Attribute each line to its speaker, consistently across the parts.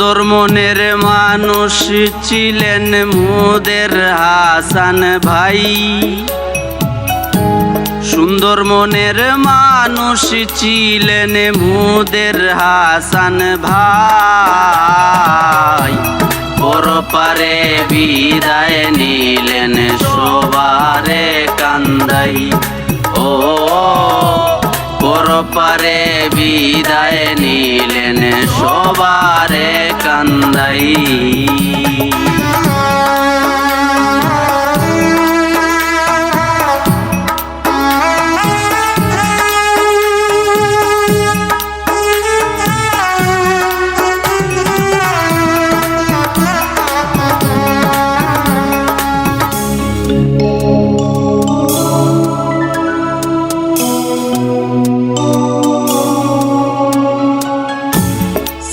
Speaker 1: সুন্দর মনের মানুষ ছিলেন মুদের হাসান ভাই। সুন্দর মনের মানুষ ছিলেন মুদের হাসান ভাই। পরপারে বিদায় নিলেন সবারে কান্দাই। পরপারে বিদায় নিলেন সবারে কান্দাই।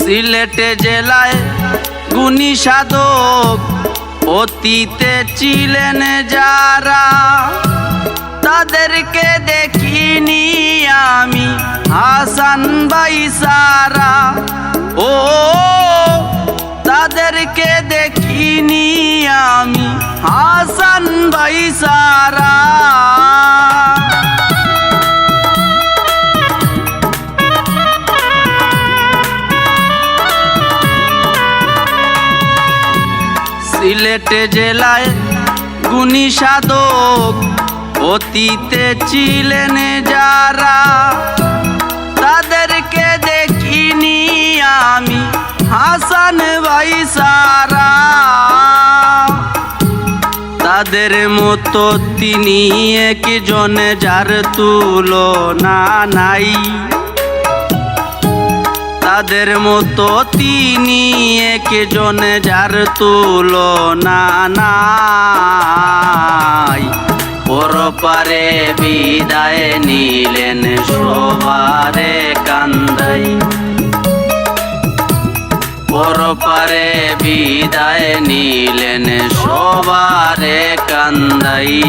Speaker 1: সিলেটে জেলায় গুণী সাধক অতীতে ছিলেন যারা। তাদেরকে দেখিনি আমি হাসান ভাই সারা। ও, তাদেরকে দেখিনি আমি হাসান ভাই সারা। সিলেটে জেলায় গুণী সাধক অতীতে ছিলেন যারা। তাদেরকে দেখিনি আমি হাসান ভাই সারা। তাদের মতো তিনি একজন যার তুলনা নাই। তাদের মতো তিনি একজন যার তুলনা নাই। পরপারে বিদায় নিলেন সবারে কান্দাই। পরপারে বিদায় নিলেন সবারে কান্দাই।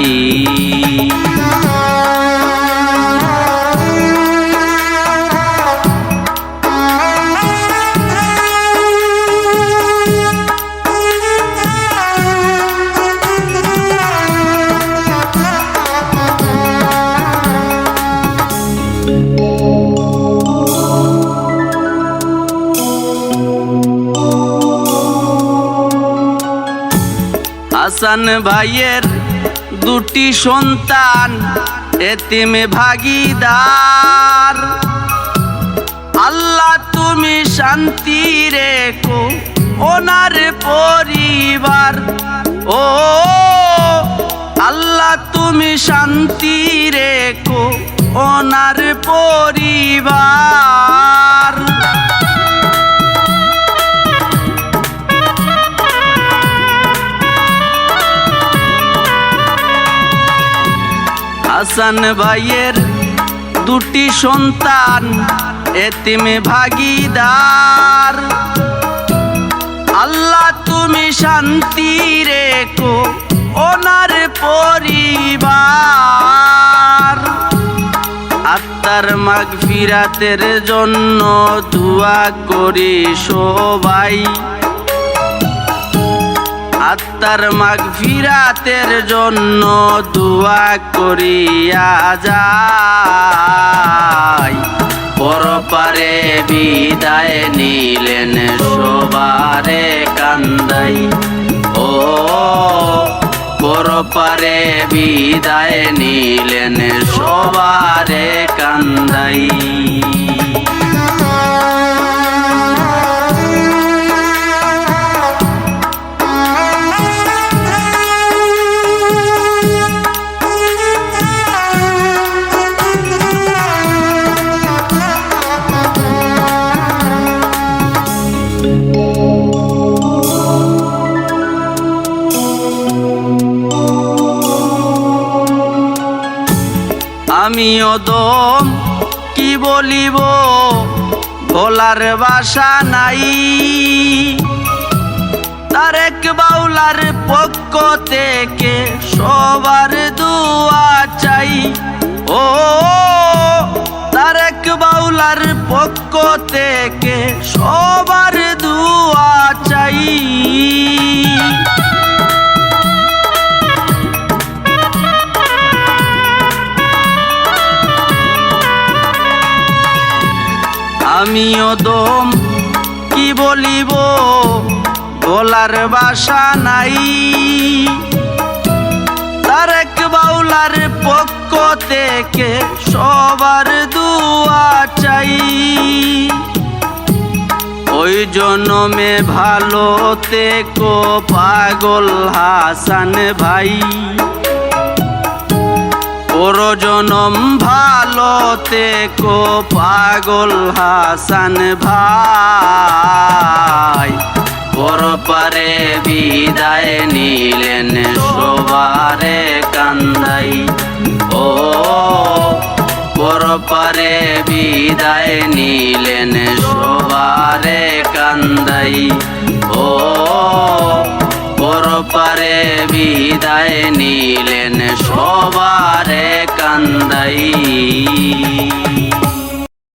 Speaker 1: হাসান ভাইয়ের দুটি সন্তান, এতিমে ভাগিদার। আল্লাহ তুমি শান্তি রেখো ওনার পরিবার। ও, আল্লাহ তুমি শান্তি রেখো ওনার পরিবার। হাসান ভাইয়ের দুটি সন্তান, এতিম ভাগিদার। আল্লাহ তুমি শান্তি রেখো ওনার পরিবার। আত্মার মাগ ফিরাতের জন্য দোয়া করি সবাই। আত্মার মাগ ফিরাতের জন্য দোয়া করিয়া যাই। পরপারে বিদায় নিলেন সবারে কান্দাই। ও, পরপারে বিদায় নিলেন সবারে কান্দাই। আমি অদম, কি বলিব? বলার বাসা নাই। তারেক বাউলার পক্ষ থেকে সবার দুয়া চাই। ও, তারেক বাউলার পক্ষ থেকে সবার আমিও দম, কি বলিব? বলার বাসা নাই। তারেক বাউলার পক্ষ থেকে সবার দুয়া চাই। ওই জনমে ভালো তেকো পাগল হাসান ভাই। ওর জনম ভালো তেকো পাগল হাসান ভাই। ওর পারে বিদায় নিলেন সবারে কান্দাই। ও, ওর পারে বিদায় নিলেন সবারে কান্দাই। ও বিদায় নিলেন সবারে কান্দাই